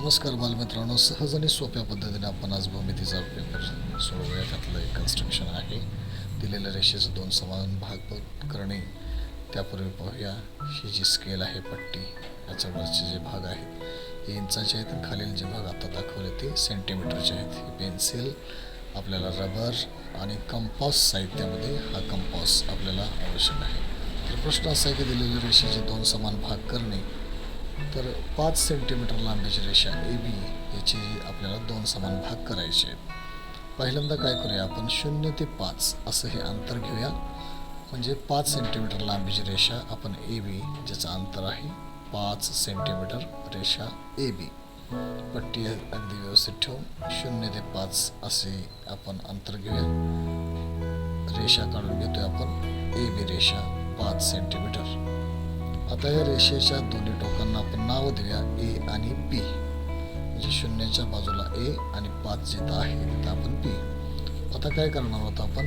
नमस्कार बालमित्रांनो सहज आणि सोप्या पद्धतीने आपण आज भूमितीचा पेपर सोडवूया त्यातलं एक कन्स्ट्रक्शन आहे. दिलेल्या रेषेचे दोन समान भाग करणे. त्यापूर्वी पाहूया ही जी स्केल आहे पट्टी याच्या वरचे जे भाग आहेत हे इंचाचे आहेत आणि खालील जे भाग आता दाखवले ते सेंटीमीटरचे आहेत. ही पेन्सिल आपल्याला रबर आणि कंपास साहित्यामध्ये हा कंपॉस आपल्याला आवश्यक आहे. तर प्रश्न असा आहे की दिलेल्या रेषेचे दोन समान भाग करणे तर पाच सेंटीमीटर लांबीची रेषा ए बी याचे आपल्याला दोन समान भाग करायचे आहेत. पहिल्यांदा काय करूया आपण? शून्य ते पाच असं हे अंतर घेऊया. म्हणजे पाच सेंटीमीटर लांबीची रेषा आपण ए बी ज्याचं अंतर आहे पाच सेंटीमीटर रेषा ए बी. पट्टी अगदी व्यवस्थित ठेवून शून्य ते पाच असे आपण अंतर घेऊया. रेषा काढून घेतोय आपण. ए बी रेषा पाच सेंटीमीटर. आता या रेषेच्या दोन्ही टोकांना आपण नाव देऊया ए आणि बी. म्हणजे शून्याच्या बाजूला ए आणि पाच जिथं आहे तिथं आपण बी. आता काय करणार आहोत आपण?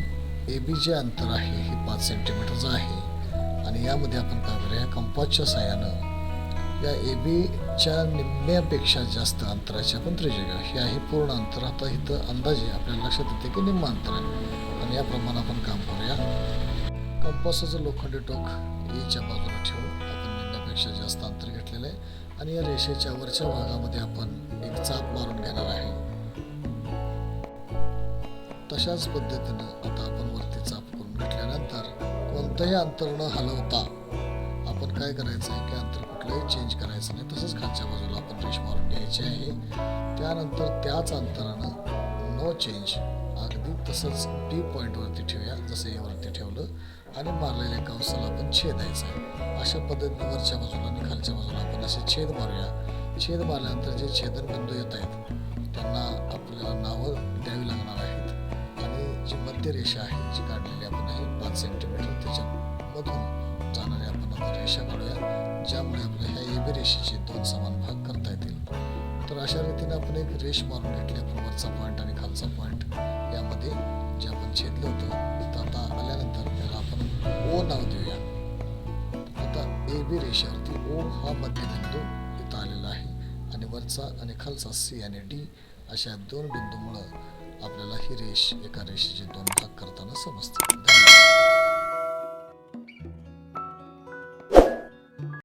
ए बी जे अंतर आहे हे पाच सेंटीमीटरचं आहे. आणि यामध्ये आपण काय करूया? कंपासच्या साह्यानं या ए बीच्या निम्म्यापेक्षा जास्त अंतराची आपण त्रिज्या हे आहे पूर्ण अंतर. आता इथं अंदाजे आपल्याला लक्षात येते की निम्म अंतर आहे. आणि याप्रमाणे आपण काम करूया. कंपासाचं लोखंडी टोक एच्या बाजूला ठेवून आपण निम्म्यापेक्षा जास्त अंतर घेतलेलं आहे. आणि या रेषेच्या वरच्या भागामध्ये आपण एक चाप मारून घेणार आहे. तशाच पद्धतीनं आता आपण वरती चाप करून घेतल्यानंतर कोणतंही अंतर न हलवता आपण काय करायचं आहे की अंतर कुठलंही चेंज करायचं नाही. तसंच खालच्या बाजूला आपण रेष मारून घ्यायची आहे. त्यानंतर त्याच अंतरानं नो चेंज अगदी तसंच डी पॉईंटवरती ठेवूया. जसं यावरती वरती ठेवलं. आणि मारलेल्या कंसाला आपण छेदायचं आहे. अशा पद्धतीने वरच्या बाजूला आणि खालच्या बाजूला आपण असे छेद मारूया. छेद मारल्यानंतर जे छेदन बिंदू येत आहेत त्यांना आपल्याला नावं द्यावी लागणार आहेत. आणि जी मध्य रेषा आहे जी काढलेली आपण आहे पाच सेंटीमीटर त्याच्यामधून जाणारी आपण आता रेषा काढूया. ज्यामुळे आपल्या ह्या ए बी रेषेचे दोन समान भाग करता येतील. तर अशा रीतीने आपण एक रेष मारून घेतली आपण वरचा पॉईंट आणि खालचा पॉईंट यामध्ये जे आपण छेदलं होतं तर आता आल्यानंतर त्याला आपण ओ नाव देऊया. आता ए बी रेषावरती ओ हा मध्यबिंदू इथं आलेला आहे आणि वरचा आणि खालचा सी आणि डी अशा दोन बिंदूमुळं आपल्याला ही रेष एका रेषेचे दोन भाग करताना समजते.